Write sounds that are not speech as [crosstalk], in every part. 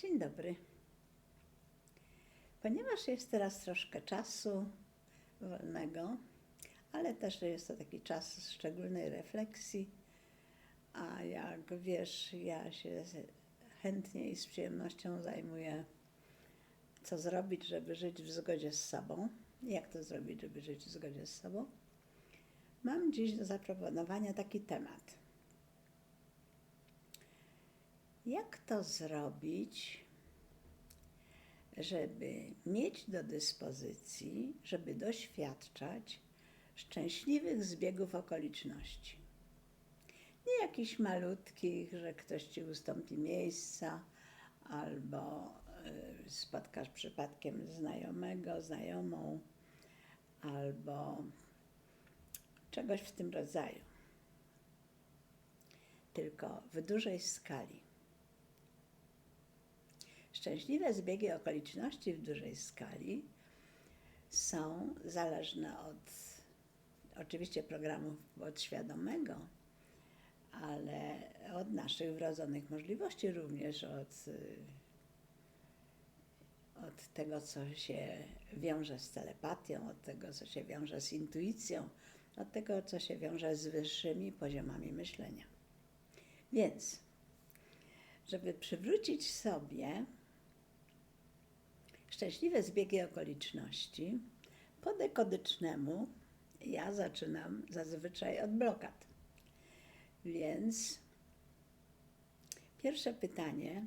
Dzień dobry. Ponieważ jest teraz troszkę czasu wolnego, ale też jest to taki czas szczególnej refleksji, a jak wiesz, ja się chętnie i z przyjemnością zajmuję, co zrobić, żeby żyć w zgodzie z sobą. Jak to zrobić, żeby żyć w zgodzie z sobą? Mam dziś do zaproponowania taki temat. Jak to zrobić, żeby mieć do dyspozycji, żeby doświadczać szczęśliwych zbiegów okoliczności? Nie jakichś malutkich, że ktoś ci ustąpi miejsca, albo y, spotkasz przypadkiem znajomego, znajomą, albo czegoś w tym rodzaju. Tylko w dużej skali. Szczęśliwe zbiegi okoliczności w dużej skali są zależne od oczywiście programu podświadomego, ale od naszych wrodzonych możliwości, również od, od tego, co się wiąże z telepatią, od tego, co się wiąże z intuicją, od tego, co się wiąże z wyższymi poziomami myślenia. Więc, żeby przywrócić sobie szczęśliwe zbiegi okoliczności, po dekodycznemu ja zaczynam zazwyczaj od blokad. Więc pierwsze pytanie,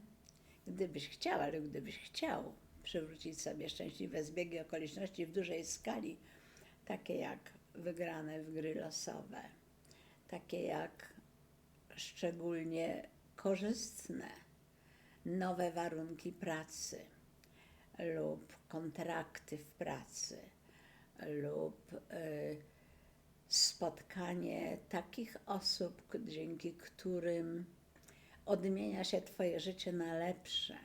gdybyś chciał, ale gdybyś chciał przywrócić sobie szczęśliwe zbiegi okoliczności w dużej skali, takie jak wygrane w gry losowe, takie jak szczególnie korzystne nowe warunki pracy lub kontrakty w pracy lub y, spotkanie takich osób, dzięki którym odmienia się Twoje życie na lepsze,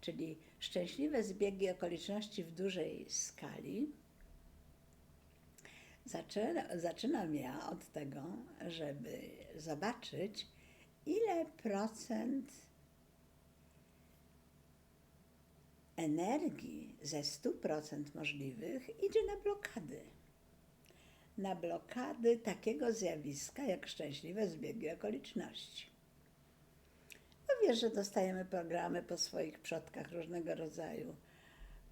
czyli szczęśliwe zbiegi okoliczności w dużej skali. Zaczyna, zaczynam ja od tego, żeby zobaczyć, ile procent energii ze 100% możliwych idzie na blokady. Na blokady takiego zjawiska jak szczęśliwe zbiegi okoliczności. No wiesz, że dostajemy programy po swoich przodkach różnego rodzaju,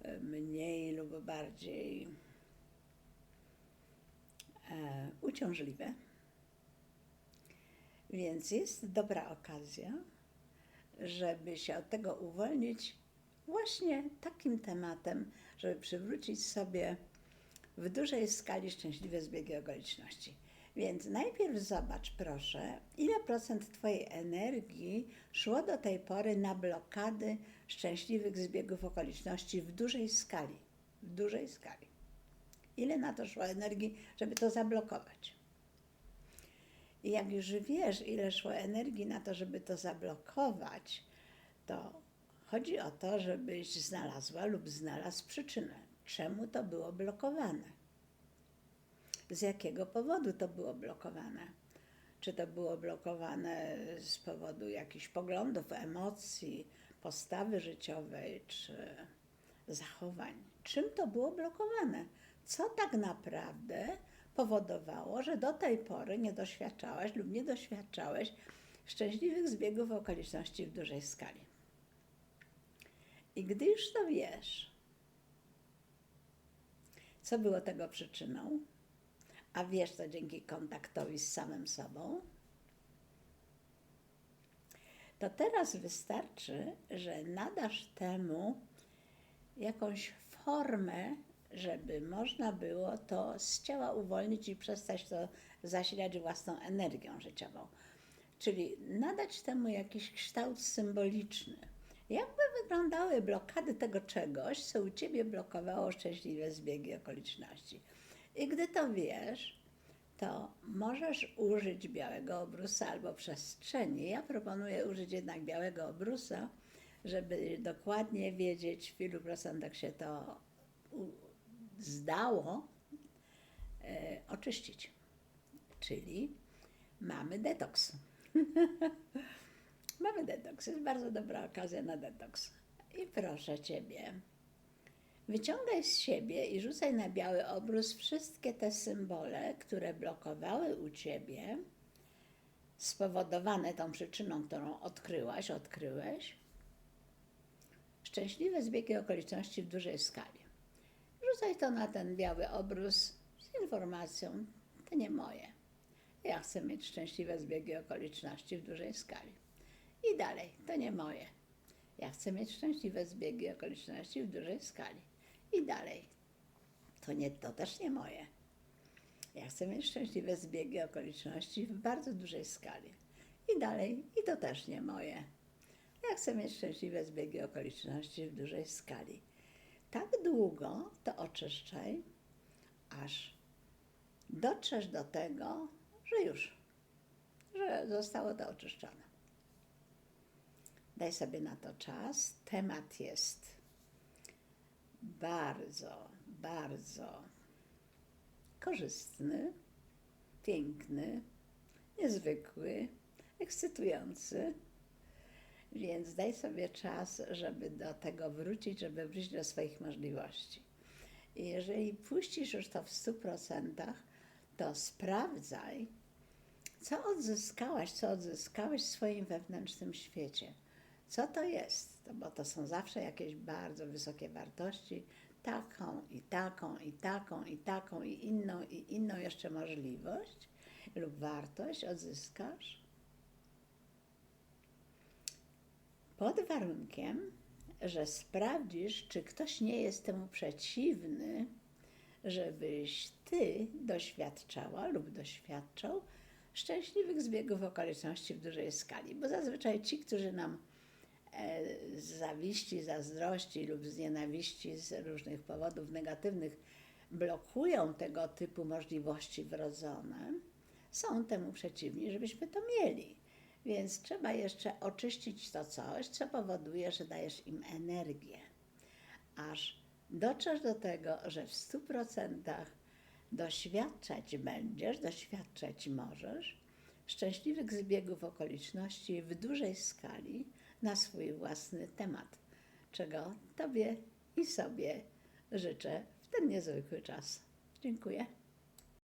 e, mniej lub bardziej e, uciążliwe. Więc jest dobra okazja, żeby się od tego uwolnić właśnie takim tematem, żeby przywrócić sobie w dużej skali szczęśliwe zbiegi okoliczności. Więc najpierw zobacz, proszę, ile procent Twojej energii szło do tej pory na blokady szczęśliwych zbiegów okoliczności w dużej skali. W dużej skali. Ile na to szło energii, żeby to zablokować? I jak już wiesz, ile szło energii na to, żeby to zablokować, to chodzi o to, żebyś znalazła lub znalazł przyczynę, czemu to było blokowane. Z jakiego powodu to było blokowane? Czy to było blokowane z powodu jakichś poglądów, emocji, postawy życiowej, czy zachowań? Czym to było blokowane? Co tak naprawdę powodowało, że do tej pory nie doświadczałaś lub nie doświadczałeś szczęśliwych zbiegów okoliczności w dużej skali? I gdy już to wiesz, co było tego przyczyną, a wiesz to dzięki kontaktowi z samym sobą, to teraz wystarczy, że nadasz temu jakąś formę, żeby można było to z ciała uwolnić i przestać to zasilać własną energią życiową. Czyli nadać temu jakiś kształt symboliczny. Jakby wyglądały blokady tego czegoś, co u ciebie blokowało szczęśliwe zbiegi okoliczności. I gdy to wiesz, to możesz użyć białego obrusa albo przestrzeni. Ja proponuję użyć jednak białego obrusa, żeby dokładnie wiedzieć, w ilu procentach się to zdało e, oczyścić. Czyli mamy detoks. [laughs] mamy detoks. Jest bardzo dobra okazja na detoks. I proszę Ciebie, wyciągaj z siebie i rzucaj na biały obrus wszystkie te symbole, które blokowały u Ciebie, spowodowane tą przyczyną, którą odkryłaś, odkryłeś, szczęśliwe zbiegi okoliczności w dużej skali. Rzucaj to na ten biały obrus z informacją, to nie moje. Ja chcę mieć szczęśliwe zbiegi okoliczności w dużej skali. I dalej, to nie moje. Ja chcę mieć szczęśliwe zbiegi okoliczności w dużej skali. I dalej, to, nie, to też nie moje. Ja chcę mieć szczęśliwe zbiegi okoliczności w bardzo dużej skali. I dalej, i to też nie moje. Ja chcę mieć szczęśliwe zbiegi okoliczności w dużej skali. Tak długo to oczyszczaj, aż dotrzesz do tego, że już, że zostało to oczyszczone. Daj sobie na to czas. Temat jest bardzo, bardzo korzystny, piękny, niezwykły, ekscytujący. Więc daj sobie czas, żeby do tego wrócić, żeby wrócić do swoich możliwości. I jeżeli puścisz już to w 100%, to sprawdzaj, co odzyskałaś, co odzyskałeś w swoim wewnętrznym świecie. Co to jest? Bo to są zawsze jakieś bardzo wysokie wartości, taką i taką i taką i taką i inną i inną jeszcze możliwość lub wartość odzyskasz pod warunkiem, że sprawdzisz, czy ktoś nie jest temu przeciwny, żebyś ty doświadczała lub doświadczał szczęśliwych zbiegów okoliczności w dużej skali. Bo zazwyczaj ci, którzy nam z zawiści, zazdrości lub z nienawiści z różnych powodów negatywnych blokują tego typu możliwości wrodzone, są temu przeciwni, żebyśmy to mieli. Więc trzeba jeszcze oczyścić to coś, co powoduje, że dajesz im energię, aż dotrzesz do tego, że w stu procentach doświadczać będziesz, doświadczać możesz szczęśliwych zbiegów okoliczności w dużej skali na swój własny temat, czego Tobie i sobie życzę w ten niezwykły czas. Dziękuję.